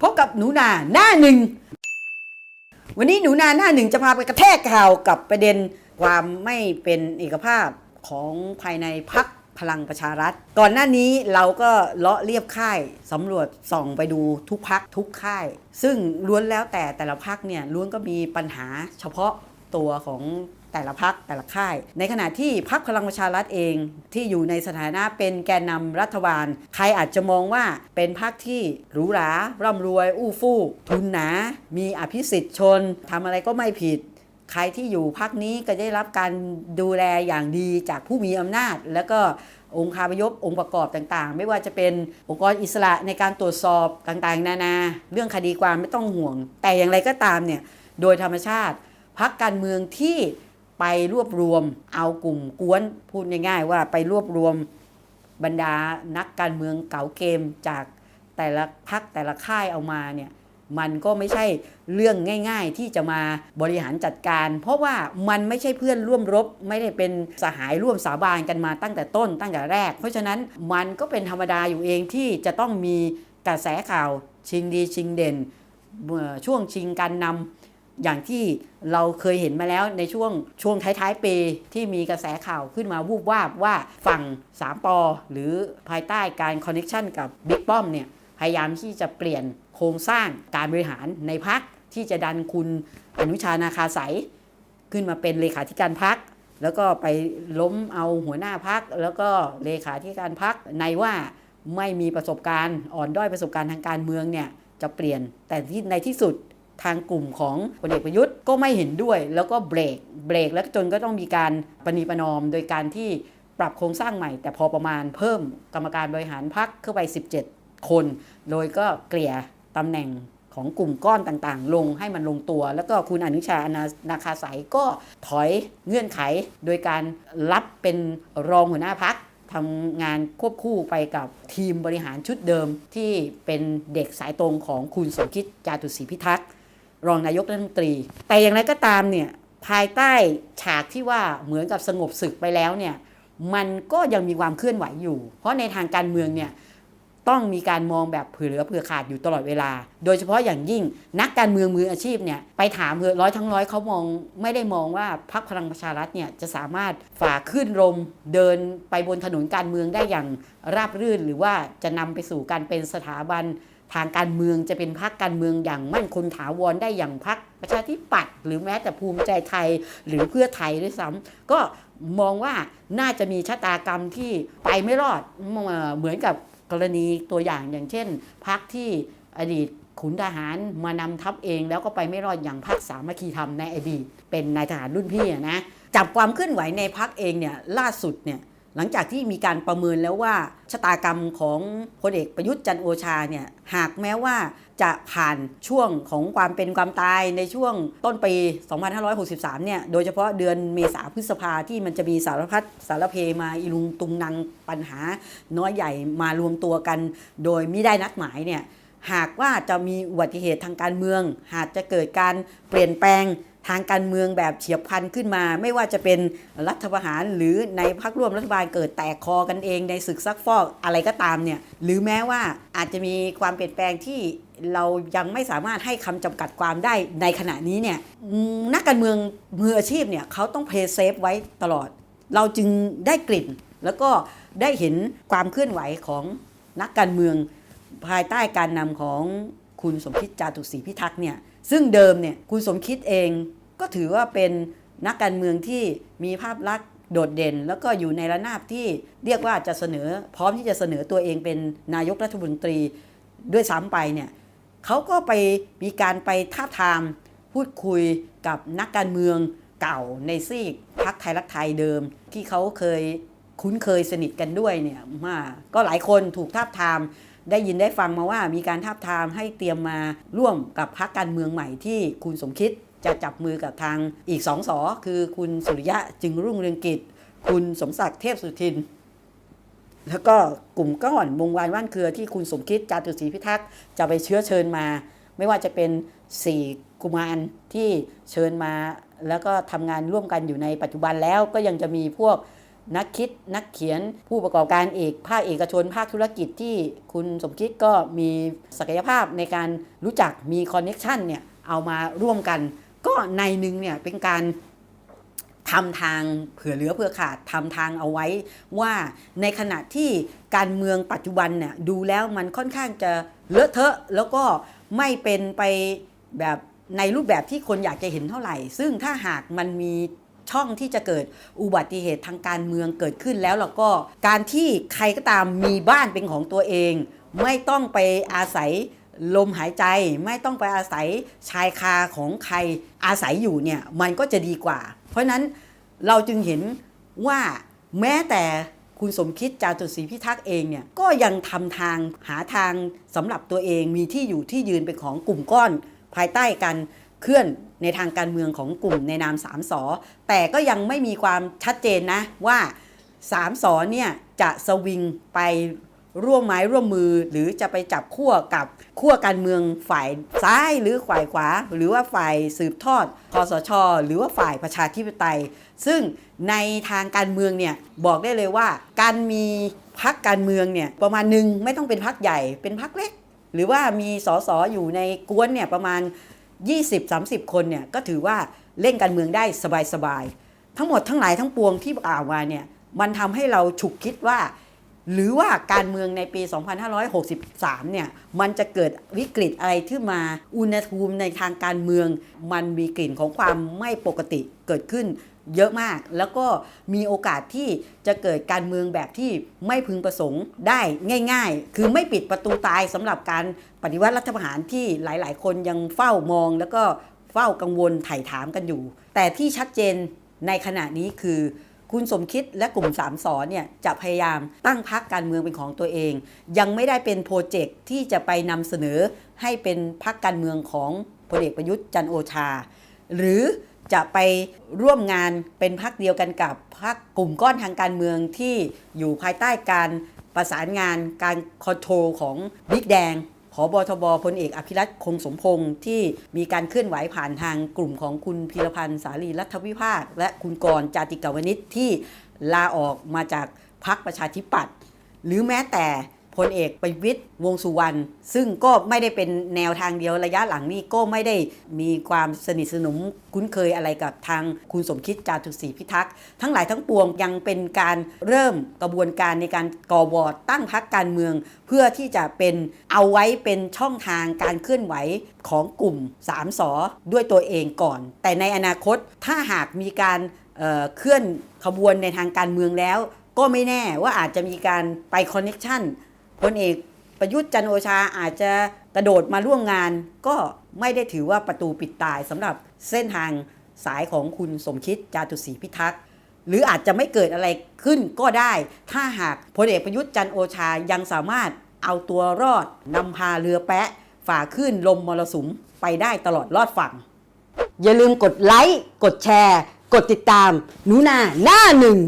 พบกับหนูนาหน้าหนึ่ง วันนี้หนูนาหน้าหนึ่งจะพาไปกระแทกข่าวกับประเด็นความไม่เป็นเอกภาพของภายในพักพลังประชารัฐ ก่อนหน้านี้เราก็เลาะเรียบค่ายสำรวจส่องไปดูทุกพักทุกค่าย ซึ่งล้วนแล้วแต่แต่ละพักเนี่ยล้วนก็มีปัญหาเฉพาะตัวของ แต่ละพักแต่ละค่าย ในขณะที่พักพลังประชารัฐเองที่อยู่ในสถานะเป็นแกนนำรัฐบาล ใครอาจจะมองว่าเป็นพักที่หรูหราร่ำรวย อู้ฟู่ทุนหนา มีอภิสิทธิ์ชนทำอะไรก็ไม่ผิดใครที่อยู่พักนี้ก็ได้รับการดูแลอย่างดีจากผู้มีอำนาจ แล้วก็องค์คาพยพองค์ประกอบต่างๆ ไม่ว่าจะเป็นองค์กรอิสระในการตรวจสอบต่างๆ นานา เรื่องคดีความไม่ต้องห่วง แต่อย่างไรก็ตามเนี่ย โดยธรรมชาติพักการเมืองที่ ไปรวบรวมเอากลุ่มกวนพูดง่ายๆว่าไปรวบรวมบรรดานักการเมืองเก่าเกมจากแต่ละพักแต่ละค่ายเอามาเนี่ยมันก็ไม่ใช่เรื่องง่าย ๆ ที่จะมาบริหารจัดการ เพราะว่ามันไม่ใช่เพื่อนร่วมรบ ไม่ได้เป็นสหายร่วมสาบานกันมาตั้งแต่ต้นตั้งแต่แรก เพราะฉะนั้นมันก็เป็นธรรมดาอยู่เองที่จะต้องมีกระแสข่าวชิงดีชิงเด่นช่วงชิงการนำ อย่างที่เราเคยเห็นมาแล้วในช่วงช่วงท้ายๆปีที่มีกระแสข่าวขึ้นมาวูบวาบว่าฝั่งสามปอหรือภายใต้การคอนเน c ชันกับบิ๊กป้อมเนี่ยพยายามที่จะเปลี่ยนโครงสร้างการบริหารในพักที่จะดันคุณอนุชานาคาสายขึ้นมาเป็นเลขาธิการพัก แล้วก็ไปล้มเอาหัวหน้าพัก แล้วก็เลขาธิการพักในว่าไม่มีประสบการณ์อ่อนด้อยประสบการณ์ทางการเมืองเนี่ยจะเปลี่ยนแต่ที่ในที่สุด ทางกลุ่มของพลเอกประยุทธ์ก็ไม่เห็นด้วย แล้วก็เบรกเบรกแล้วจนก็ต้องมีการปณีประนอม โดยการที่ปรับโครงสร้างใหม่ แต่พอประมาณเพิ่มกรรมการบริหารพักเข้าไป 17 คน โดยก็เกลี่ยตำแหน่งของกลุ่มก้อนต่างๆ ลงให้มันลงตัว แล้วก็คุณอนุชานานาคาสายก็ถอยเงื่อนไข โดยการรับเป็นรองหัวหน้าพักทำงานควบคู่ไปกับทีมบริหารชุดเดิมที่เป็นเด็กสายตรงของคุณสมคิดจาตุศรีพิทักษ์ รองนายกรัฐมนตรี แต่อย่างไรก็ตามเนี่ยภายใต้ฉากที่ว่าเหมือนกับสงบศึกไปแล้วเนี่ยมันก็ยังมีความเคลื่อนไหวอยู่ เพราะในทางการเมืองเนี่ยต้องมีการมองแบบเผื่อเหลือเผื่อขาดอยู่ตลอดเวลา โดยเฉพาะอย่างยิ่งนักการเมืองมืออาชีพเนี่ยไปถามเือร้อยทั้งร้อยเขามองไม่ได้มองว่าพรรคพลังประชารัฐเนี่ยจะสามารถฝ่าขึ้นลมเดินไปบนถนนการเมืองได้อย่างราบรื่น หรือว่าจะนำไปสู่การเป็นสถาบัน ทางการเมืองจะเป็นพรรคการเมืองอย่างมั่นคงถาวรได้อย่างพรรคประชาธิปัตย์หรือแม้แต่ภูมิใจไทยหรือเพื่อไทยด้วยซ้ำก็มองว่าน่าจะมีชะตากรรมที่ไปไม่รอดเหมือนกับกรณีตัวอย่างอย่างเช่นพรรคที่อดีตขุนทหารมานำทัพเองแล้วก็ไปไม่รอดอย่างพรรคสามัคคีธรรมในอดีตเป็นนายทหารรุ่นพี่อะนะจับความเคลื่อนไหวในพรรคเองเนี่ยล่าสุดเนี่ย หลังจากที่มีการประเมินแล้วว่าชะตากรรมของพลเอกประยุทธ์จันโอชาเนี่ยหากแม้ว่าจะผ่านช่วงของความเป็นความตายในช่วงต้นปี 2563 เนี่ย โดยเฉพาะเดือนเมษาพฤษภาที่มันจะมีสารพัดสารเพมาอีลุงตุงนางปัญหาน้อยใหญ่มารวมตัวกัน โดยไม่ได้นัดหมายเนี่ย หากว่าจะมีอุบัติเหตุทางการเมือง หากจะเกิดการเปลี่ยนแปลงทางการเมืองแบบเฉียบพลันขึ้นมา ไม่ว่าจะเป็นรัฐประหารหรือในพักร่วมรัฐบาลเกิดแตกคอกันเองในศึกซักฟอกอะไรก็ตามเนี่ยหรือแม้ว่าอาจจะมีความเปลี่ยนแปลงที่เรายังไม่สามารถให้คำจำกัดความได้ในขณะนี้เนี่ยนักการเมืองมืออาชีพเนี่ยเขาต้องเพย์เซฟไว้ตลอด เราจึงได้กลิ่น แล้วก็ได้เห็นความเคลื่อนไหวของนักการเมือง ภายใต้การนำของคุณสมคิดจาตุศรีพิทักษ์เนี่ยซึ่งเดิมเนี่ยคุณสมคิดเองก็ถือว่าเป็นนักการเมืองที่มีภาพลักษณ์โดดเด่น แล้วก็อยู่ในระนาบที่เรียกว่าจะเสนอ พร้อมที่จะเสนอตัวเองเป็นนายกรัฐมนตรีด้วยซ้ำไปเนี่ยเขาก็ไปมีการไปท้าทามพูดคุยกับนักการเมืองเก่าในซีกพักไทยรักไทยเดิม ที่เขาเคยคุ้นเคยสนิทกันด้วยเนี่ยมาก็หลายคนถูกท้าทาม ได้ยินได้ฟังมาว่ามีการทาบทามให้เตรียมมาร่วมกับพรรคการเมืองใหม่ที่คุณสมคิดจะจับมือกับทางอีกสองสอคือคุณสุริยะจึงรุ่งเรืองกิจ คุณสมศักดิ์เทพสุทิน แล้วก็กลุ่มก้อนวงวานว่านเครือที่คุณสมคิดจาตุศรีพิทักษ์จะไปเชื้อเชิญมา ไม่ว่าจะเป็นสี่กุมารที่เชิญมา แล้วก็ทำงานร่วมกันอยู่ในปัจจุบันแล้วก็ยังจะมีพวก นักคิดนักเขียนผู้ประกอบการเอกภาคเอกชน ภาคธุรกิจที่คุณสมคิดก็มีศักยภาพในการรู้จักมีคอนเน็ชันเนี่ยเอามาร่วมกัน ก็ในหนึ่งเนี่ยเป็นการทำทางเผื่อเหลือเผื่อขาดทำทางเอาไว้ว่าในขณะที่การเมืองปัจจุบันเนี่ยดูแล้วมันค่อนข้างจะเลอะเทอะ แล้วก็ไม่เป็นไปแบบในรูปแบบที่คนอยากจะเห็นเท่าไหร่ ซึ่งถ้าหากมันมี ช่องที่จะเกิดอุบัติเหตุทางการเมืองเกิดขึ้นแล้วแล้วก็การที่ใครก็ตามมีบ้านเป็นของตัวเอง ไม่ต้องไปอาศัยลมหายใจไม่ต้องไปอาศัยชายคาของใครอาศัยอยู่เนี่ยมันก็จะดีกว่า เพราะนั้นเราจึงเห็นว่าแม้แต่คุณสมคิดจาตุศรีพิทักษ์เองเนี่ยก็ยังทำทางหาทางสำหรับตัวเองมีที่อยู่ที่ยืนเป็นของกลุ่มก้อนภายใต้การ เคลื่อนในทางการเมืองของกลุ่มในนามสามสอแต่ก็ยังไม่มีความชัดเจนนะว่าสามสอเนี่ยจะสวิงไปร่วมไม้ร่วมมือหรือจะไปจับขั้วกับขั้วการเมืองฝ่ายซ้ายหรือฝ่ายขวา หรือว่าฝ่ายสืบทอดคอสช หรือว่าฝ่ายประชาธิปไตย ซึ่งในทางการเมืองเนี่ยบอกได้เลยว่า การมีพักการเมืองเนี่ยประมาณหนึ่งไม่ต้องเป็นพักใหญ่เป็นพักเล็ก หรือว่ามีสสอยู่ในกวนเนี่ยประมาณ 20-30 คนเนี่ยก็ถือว่าเล่นการเมืองได้สบายๆ ทั้งหมดทั้งหลายทั้งปวงที่กล่าวมาเนี่ยมันทำให้เราฉุกคิดว่า หรือว่าการเมืองในปี 2563 เนี่ยมันจะเกิดวิกฤตอะไรที่มาอุณหภูมิในทางการเมือง มันมีกลิ่นของความไม่ปกติเกิดขึ้น เยอะมาก แล้วก็มีโอกาสที่จะเกิดการเมืองแบบที่ไม่พึงประสงค์ได้ง่าย ๆ คือไม่ปิดประตูตายสำหรับการปฏิวัติรัฐประหารที่หลายๆ คนยังเฝ้ามอง แล้วก็เฝ้ากังวลไถ่ถามกันอยู่ แต่ที่ชัดเจนในขณะนี้คือคุณสมคิดและกลุ่มสามสอเนี่ยจะพยายามตั้งพักการเมืองเป็นของตัวเอง ยังไม่ได้เป็นโปรเจกต์ที่จะไปนำเสนอให้เป็นพักการเมืองของพลเอกประยุทธ์จันโอชา หรือ จะไปร่วมงานเป็นพักเดียวกันกับพักกลุ่มก้อนทางการเมืองที่อยู่ภายใต้การประสานงานการคอนโทรลของบิ๊กแดงผบทบพลเอกอภิรัตคงสมพงศ์ที่มีการเคลื่อนไหวผ่านทางกลุ่มของคุณพีรพันธ์สารีรัฐวิภาค และคุณกรจาติกาวนิชที่ลาออกมาจากพรรคประชาธิปัตย์หรือแม้แต่ พลเอกประวิตยวงสุวรรณซึ่งก็ไม่ได้เป็นแนวทางเดียวระยะหลังนี้ก็ไม่ได้มีความสนิทสนมคุ้นเคยอะไรกับทางคุณสมคิดจาตุศรีพิทักษ์ทั้งหลายทั้งปวงยังเป็นการเริ่มกระบวนการในการก่อวอร์ดตั้งพักการเมือง เพื่อที่จะเป็นเอาไว้เป็นช่องทางการเคลื่อนไหวของกลุ่มสามสอด้วยตัวเองก่อน แต่ในอนาคตถ้าหากมีการเเคลื่อนขบวนในทางการเมืองแล้ว ก็ไม่แน่ว่าอาจจะมีการไปคอนเน็ชัน พลเอกประยุทธ์จันโอชาอาจจะกระโดดมาร่วมงาน ก็ไม่ได้ถือว่าประตูปิดตายสำหรับเส้นทางสายของคุณสมคิดจาตุศรีพิทักษ์หรืออาจจะไม่เกิดอะไรขึ้นก็ได้ ถ้าหากพลเอกประยุทธ์จันโอชายังสามารถเอาตัวรอดนำพาเรือแปะฝ่าขึ้นลมมรสุมไปได้ตลอดรอดฝั่ง อย่าลืมกดไลค์ กดแชร์ กดติดตามหนูนาหน้าหนึ่ง